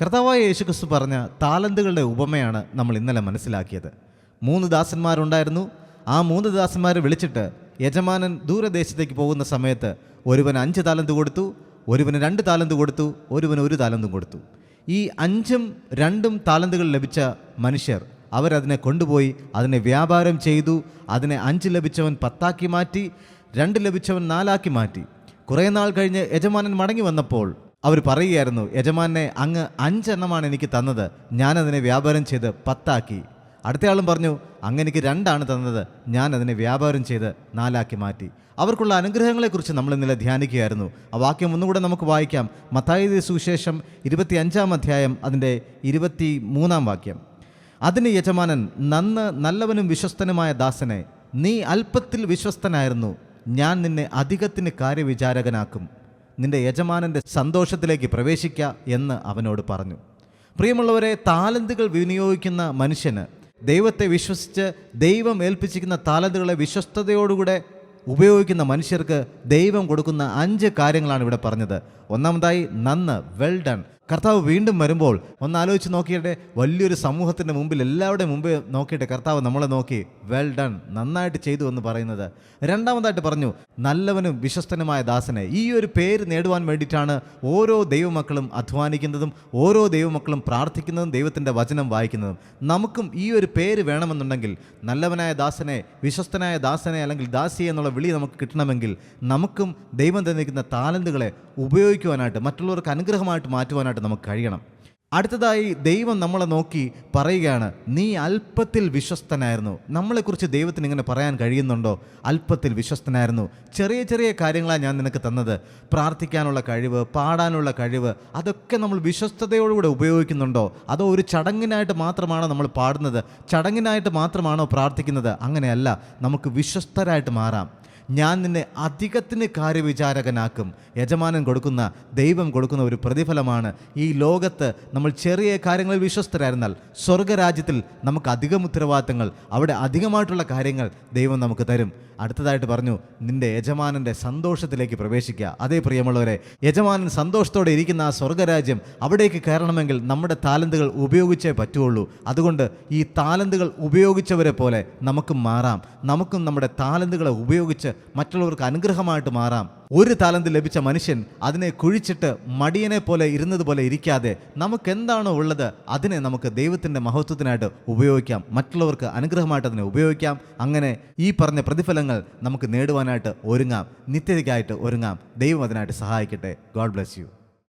കർത്താവായ യേശുക്രിസ്തു പറഞ്ഞ താലന്തുകളുടെ ഉപമയാണ് നമ്മൾ ഇന്നലെ മനസ്സിലാക്കിയത്. മൂന്ന് ദാസന്മാരുണ്ടായിരുന്നു. ആ മൂന്ന് ദാസന്മാരെ വിളിച്ചിട്ട് യജമാനൻ ദൂരദേശത്തേക്ക് പോകുന്ന സമയത്ത് ഒരുവന് അഞ്ച് താലന്ത് കൊടുത്തു ഒരുവന് രണ്ട് താലന്ത് കൊടുത്തു ഒരുവന് ഒരു താലന്തും കൊടുത്തു. ഈ അഞ്ചും രണ്ടും താലന്തുകൾ ലഭിച്ച മനുഷ്യർ അവരതിനെ കൊണ്ടുപോയി അതിനെ വ്യാപാരം ചെയ്തു അതിനെ അഞ്ച് ലഭിച്ചവൻ പത്താക്കി മാറ്റി രണ്ട് ലഭിച്ചവൻ നാലാക്കി മാറ്റി. കുറേ നാൾ കഴിഞ്ഞ് യജമാനൻ മടങ്ങി വന്നപ്പോൾ അവർ പറയുകയായിരുന്നു യജമാനെ അങ്ങ് അഞ്ചെണ്ണമാണ് എനിക്ക് തന്നത്. ഞാനതിനെ വ്യാപാരം ചെയ്ത് പത്താക്കി. അടുത്തയാളും പറഞ്ഞു അങ്ങ് എനിക്ക് രണ്ടാണ് തന്നത്. ഞാൻ അതിനെ വ്യാപാരം ചെയ്ത് നാലാക്കി മാറ്റി. അവർക്കുള്ള അനുഗ്രഹങ്ങളെക്കുറിച്ച് നമ്മൾ ഇന്നലെ ധ്യാനിക്കുകയായിരുന്നു. ആ വാക്യം ഒന്നുകൂടെ നമുക്ക് വായിക്കാം. മത്തായി സുവിശേഷം ഇരുപത്തി അഞ്ചാം അധ്യായം അതിന്റെ ഇരുപത്തി മൂന്നാം വാക്യം. അതിന് യജമാനൻ നന്ന് നല്ലവനും വിശ്വസ്തനുമായ ദാസനെ നീ അല്പത്തിൽ വിശ്വസ്തനായിരുന്നു. ഞാൻ നിന്നെ അധികത്തിന് കാര്യവിചാരകനാക്കും. നിന്റെ യജമാനന്റെ സന്തോഷത്തിലേക്ക് പ്രവേശിക്ക എന്ന് അവനോട് പറഞ്ഞു. പ്രിയമുള്ളവരെ താലന്തുകൾ വിനിയോഗിക്കുന്ന മനുഷ്യന് ദൈവത്തെ വിശ്വസിച്ച് ദൈവം ഏൽപ്പിച്ചിരിക്കുന്ന താലന്തുകളെ വിശ്വസ്തയോടുകൂടെ ഉപയോഗിക്കുന്ന മനുഷ്യർക്ക് ദൈവം കൊടുക്കുന്ന അഞ്ച് കാര്യങ്ങളാണ് ഇവിടെ പറഞ്ഞത്. ഒന്നാമതായി നന്ന് വെൽ ഡൺ കർത്താവ് വീണ്ടും വരുമ്പോൾ ഒന്ന് ആലോചിച്ച് നോക്കിയിട്ട് വലിയൊരു സമൂഹത്തിന്റെ മുമ്പിൽ എല്ലാവരുടെയും മുമ്പ് നോക്കിയിട്ട് കർത്താവ് നമ്മളെ നോക്കി വെൽ ഡൺ നന്നായിട്ട് ചെയ്തു എന്ന് പറയുന്നത്. രണ്ടാമതായിട്ട് പറഞ്ഞു നല്ലവനും വിശ്വസ്തനുമായ ദാസനെ. ഈ ഒരു പേര് നേടുവാൻ വേണ്ടിയിട്ടാണ് ഓരോ ദൈവമക്കളും അധ്വാനിക്കുന്നതും ഓരോ ദൈവമക്കളും പ്രാർത്ഥിക്കുന്നതും ദൈവത്തിന്റെ വചനം വായിക്കുന്നതും. നമുക്കും ഈ ഒരു പേര് വേണമെന്നുണ്ടെങ്കിൽ നല്ലവനായ ദാസനെ വിശ്വസ്തനായ ദാസനെ അല്ലെങ്കിൽ ദാസി എന്നുള്ള വിളി നമുക്ക് കിട്ടണമെങ്കിൽ നമുക്കും ദൈവം തന്നിരിക്കുന്ന താലന്തുകളെ ഉപയോഗിക്കുവാനായിട്ട് മറ്റുള്ളവർക്ക് അനുഗ്രഹമായിട്ട് മാറ്റുവാനായിട്ട് നമുക്ക് കഴിയണം. അടുത്തതായി ദൈവം നമ്മളെ നോക്കി പറയുകയാണ് നീ അല്പത്തിൽ വിശ്വസ്തനായിരുന്നു. നമ്മളെക്കുറിച്ച് ദൈവത്തിന് ഇങ്ങനെ പറയാൻ കഴിയുന്നുണ്ടോ? അല്പത്തിൽ വിശ്വസ്തനായിരുന്നു. ചെറിയ ചെറിയ കാര്യങ്ങളാണ് ഞാൻ നിനക്ക് തന്നത്. പ്രാർത്ഥിക്കാനുള്ള കഴിവ് പാടാനുള്ള കഴിവ് അതൊക്കെ നമ്മൾ വിശ്വസ്തയോടുകൂടെ ഉപയോഗിക്കുന്നുണ്ടോ? അതോ ഒരു ചടങ്ങിനായിട്ട് മാത്രമാണോ നമ്മൾ പാടുന്നത്? ചടങ്ങിനായിട്ട് മാത്രമാണോ പ്രാർത്ഥിക്കുന്നത്? അങ്ങനെയല്ല നമുക്ക് വിശ്വസ്തരായിട്ട് മാറാം. ഞാൻ നിന്നെ അധികത്തിന് കാര്യവിചാരകനാക്കും. യജമാനൻ കൊടുക്കുന്ന ദൈവം കൊടുക്കുന്ന ഒരു പ്രതിഫലമാണ് ഈ ലോകത്ത് നമ്മൾ ചെറിയ കാര്യങ്ങളിൽ വിശ്വസ്തരായിരുന്നാൽ സ്വർഗരാജ്യത്തിൽ നമുക്ക് അധികം ഉത്തരവാദിത്തങ്ങൾ അവിടെ അധികമായിട്ടുള്ള കാര്യങ്ങൾ ദൈവം നമുക്ക് തരും. അടുത്തതായിട്ട് പറഞ്ഞു നിന്റെ യജമാനന്റെ സന്തോഷത്തിലേക്ക് പ്രവേശിക്കുക. അതേ പ്രിയമുള്ളവരെ യജമാനൻ സന്തോഷത്തോടെ ഇരിക്കുന്ന ആ സ്വർഗരാജ്യം അവിടേക്ക് കയറണമെങ്കിൽ നമ്മുടെ താലന്തുകൾ ഉപയോഗിച്ചേ പറ്റുള്ളൂ അതുകൊണ്ട് ഈ താലന്തുകൾ ഉപയോഗിച്ചവരെ പോലെ നമുക്ക് മാറാം. നമുക്കും നമ്മുടെ താലന്തുകളെ ഉപയോഗിച്ച് മറ്റുള്ളവർക്ക് അനുഗ്രഹമായിട്ട് മാറാം. ഒരു താലന്ത് ലഭിച്ച മനുഷ്യൻ അതിനെ കുഴിച്ചിട്ട് മടിയനെ പോലെ ഇരുന്നത് പോലെ ഇരിക്കാതെ നമുക്ക് എന്താണോ ഉള്ളത് അതിനെ നമുക്ക് ദൈവത്തിന്റെ മഹത്വത്തിനായിട്ട് ഉപയോഗിക്കാം. മറ്റുള്ളവർക്ക് അനുഗ്രഹമായിട്ട് അതിനെ ഉപയോഗിക്കാം. അങ്ങനെ ഈ പറഞ്ഞ പ്രതിഫലങ്ങൾ നമുക്ക് നേടുവാനായിട്ട് ഒരുങ്ങാം. നിത്യതയ്ക്കായിട്ട് ഒരുങ്ങാം. ദൈവം അതിനായിട്ട് സഹായിക്കട്ടെ. God bless you